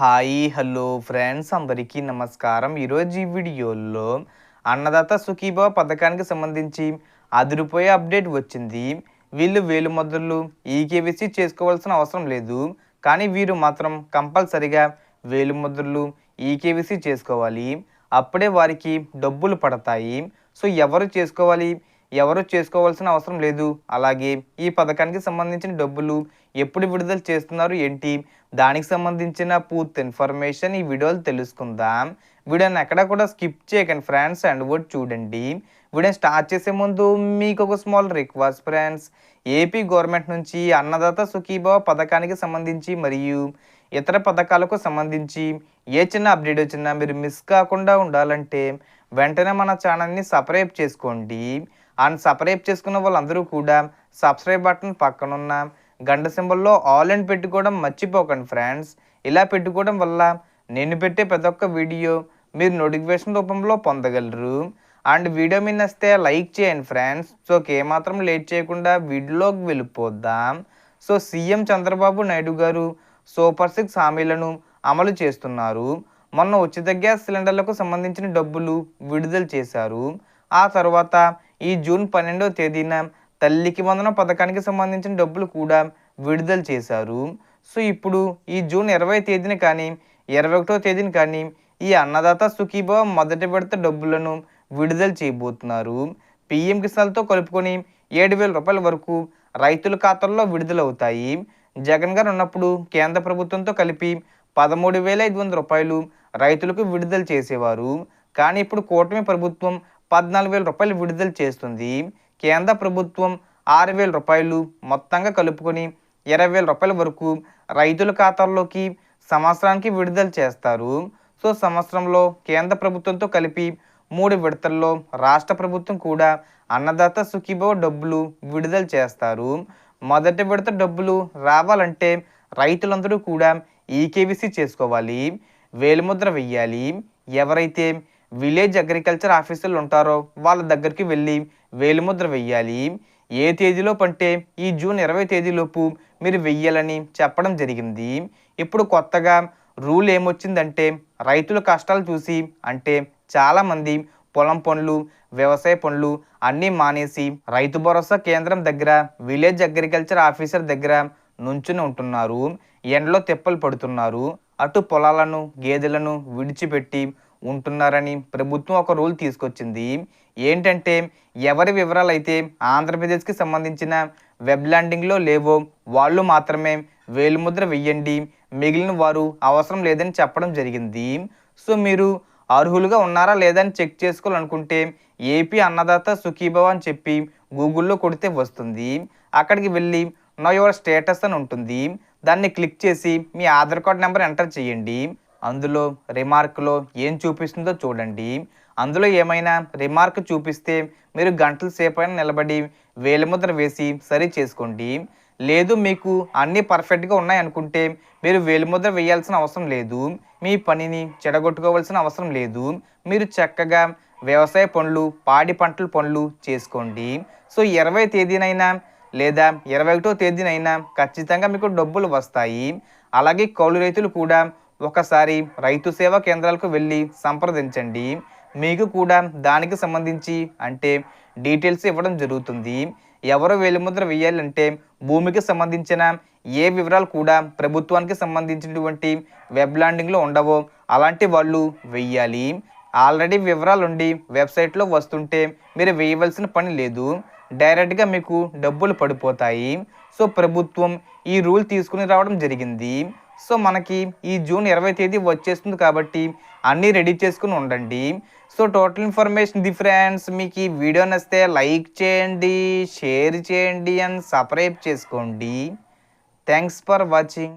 Hi hello friends అందరికీ నమస్కారం. ఈరోజు ఈ వీడియోలో అన్నదాత సుఖీభావ పథకానికి సంబంధించి అదిరిపోయే అప్డేట్ వచ్చింది. వీళ్ళు వేలు మొదలు ఈకేవీసీ చేసుకోవాల్సిన అవసరం లేదు. కానీ వీరు మాత్రం కంపల్సరిగా వేలు ముద్రలు ఈకేవీసీ చేసుకోవాలి. అప్పుడే వారికి డబ్బులు పడతాయి. సో ఎవరు చేసుకోవాలి? ఎవరూ చేసుకోవాల్సిన అవసరం లేదు. అలాగే ఈ పథకానికి సంబంధించిన డబ్బులు ఎప్పుడు విడుదల చేస్తున్నారు ఏంటి? దానికి సంబంధించిన పూర్తి ఇన్ఫర్మేషన్ ఈ వీడియోలో తెలుసుకుందాం. వీడియోని ఎక్కడ కూడా స్కిప్ చేయకండి ఫ్రెండ్స్ అండ్ వర్డ్ చూడండి. వీడియో స్టార్ట్ చేసే ముందు మీకు ఒక small request friends. AP government నుంచి అన్నదాత సుఖీభావ పథకానికి సంబంధించి మరియు ఇతర పథకాలకు సంబంధించి ఏ చిన్న అప్డేట్ వచ్చినా మీరు మిస్ కాకుండా ఉండాలంటే వెంటనే మన ఛానల్ని సబ్స్క్రైబ్ చేసుకోండి. అండ్ సపరేట్ చేసుకున్న వాళ్ళందరూ కూడా సబ్స్క్రైబ్ బటన్ పక్కనున్న గంట సింబల్లో ఆల్ అండ్ పెట్టుకోవడం మర్చిపోకండి ఫ్రెండ్స్ ఇలా పెట్టుకోవడం వల్ల నేను పెట్టే ప్రతి ఒక్క వీడియో మీరు నోటిఫికేషన్ రూపంలో పొందగలరు. అండ్ వీడియో మీద వస్తే లైక్ చేయండి ఫ్రెండ్స్ సో ఏమాత్రం లేట్ చేయకుండా వీడియోలోకి వెళ్ళిపోద్దాం so CM Chandrababu Naidu garu super six హామీలను అమలు చేస్తున్నారు. మొన్న ఉచిత గ్యాస్ సిలిండర్లకు సంబంధించిన డబ్బులు విడుదల చేశారు. ఆ తర్వాత ఈ జూన్ పన్నెండవ తేదీన తల్లికి వందన పథకానికి సంబంధించిన డబ్బులు కూడా విడుదల చేశారు. సో ఇప్పుడు ఈ జూన్ ఇరవై తేదీన కానీ ఇరవై ఒకటో తేదీన కానీ ఈ అన్నదాత సుఖీభావ మొదటి విడత డబ్బులను విడుదల చేయబోతున్నారు. పిఎం కిసాన్తో కలుపుకొని ఏడు వేల రూపాయల వరకు రైతుల ఖాతాల్లో విడుదలవుతాయి. జగన్ గారు ఉన్నప్పుడు కేంద్ర ప్రభుత్వంతో కలిపి పదమూడు వేల ఐదు వందల రూపాయలు రైతులకు విడుదల చేసేవారు. కానీ ఇప్పుడు కూటమి ప్రభుత్వం పద్నాలుగు వేల రూపాయలు విడుదల చేస్తుంది. కేంద్ర ప్రభుత్వం ఆరు వేల రూపాయలు మొత్తంగా కలుపుకొని ఇరవై వేల రూపాయల వరకు రైతుల ఖాతాల్లోకి సంవత్సరానికి విడుదల చేస్తారు. సో సంవత్సరంలో కేంద్ర ప్రభుత్వంతో కలిపి మూడు విడతల్లో రాష్ట్ర ప్రభుత్వం కూడా అన్నదాత సుఖీభావ డబ్బులు విడుదల చేస్తారు. మొదటి విడత డబ్బులు రావాలంటే రైతులందరూ కూడా ఈకేవీసీ చేసుకోవాలి. వేలిముద్ర వెయ్యాలి. ఎవరైతే విలేజ్ అగ్రికల్చర్ ఆఫీసర్లు ఉంటారో వాళ్ళ దగ్గరికి వెళ్ళి వేలిముద్ర వెయ్యాలి. ఏ తేదీలో పంటే ఈ జూన్ ఇరవై తేదీలోపు మీరు వెయ్యాలని చెప్పడం జరిగింది. ఇప్పుడు కొత్తగా రూల్ ఏమొచ్చిందంటే రైతుల కష్టాలు చూసి అంటే చాలామంది పొలం పనులు వ్యవసాయ పనులు అన్నీ మానేసి రైతు భరోసా కేంద్రం దగ్గర విలేజ్ అగ్రికల్చర్ ఆఫీసర్ దగ్గర నుంచుని ఉంటున్నారు. ఎండలో తెప్పలు పడుతున్నారు. అటు పొలాలను గేదెలను విడిచిపెట్టి ఉంటున్నారని ప్రభుత్వం ఒక రూల్ తీసుకొచ్చింది. ఏంటంటే ఎవరి వివరాలు అయితే ఆంధ్రప్రదేశ్కి సంబంధించిన వెబ్ ల్యాండింగ్లో లేవో వాళ్ళు మాత్రమే వేలుముద్ర వెయ్యండి. మిగిలిన వారు అవసరం లేదని చెప్పడం జరిగింది. సో మీరు అర్హులుగా ఉన్నారా లేదా అని చెక్ చేసుకోవాలనుకుంటే ఏపీ అన్నదాత సుఖీభవ అని చెప్పి గూగుల్లో కొడితే వస్తుంది. అక్కడికి వెళ్ళి నో యువర్ స్టేటస్ అని ఉంటుంది. దాన్ని క్లిక్ చేసి మీ ఆధార్ కార్డ్ నెంబర్ ఎంటర్ చేయండి. అందులో రిమార్క్లో ఏం చూపిస్తుందో చూడండి. అందులో ఏమైనా రిమార్క్ చూపిస్తే మీరు గంటల సేపైనా నిలబడి వేలిముద్ర వేసి సరి చేసుకోండి. లేదు మీకు అన్నీ పర్ఫెక్ట్గా ఉన్నాయనుకుంటే మీరు వేలిముద్ర వేయాల్సిన అవసరం లేదు. మీ పనిని చెడగొట్టుకోవాల్సిన అవసరం లేదు. మీరు చక్కగా వ్యవసాయ పనులు పాడి పంటల పనులు చేసుకోండి. సో ఇరవై తేదీనైనా లేదా ఇరవై ఒకటో తేదీనైనా ఖచ్చితంగా మీకు డబ్బులు వస్తాయి. అలాగే కౌలు రైతులు కూడా ఒకసారి రైతు సేవా కేంద్రాలకు వెళ్ళి సంప్రదించండి. మీకు కూడా దానికి సంబంధించి అంటే డీటెయిల్స్ ఇవ్వడం జరుగుతుంది. ఎవరు వేలిముద్ర వేయాలంటే భూమికి సంబంధించిన ఏ వివరాలు కూడా ప్రభుత్వానికి సంబంధించినటువంటి వెబ్ ల్యాండింగ్లో ఉండవో అలాంటి వాళ్ళు వెయ్యాలి. ఆల్రెడీ వివరాలు ఉండి వెబ్సైట్లో వస్తుంటే మీరు వేయవలసిన పని లేదు. డైరెక్ట్గా మీకు డబ్బులు పడిపోతాయి. సో ప్రభుత్వం ఈ రూల్ తీసుకుని రావడం జరిగింది. సో మనకి ఈ జూన్ ఇరవై తేదీ వచ్చేస్తుంది కాబట్టి అన్నీ రెడీ చేసుకుని ఉండండి. So total information the friends మీకు ఈ వీడియో నచ్చితే లైక్ చేయండి షేర్ చేయండి అండ్ సబ్స్క్రైబ్ చేసుకోండి. Thanks for watching.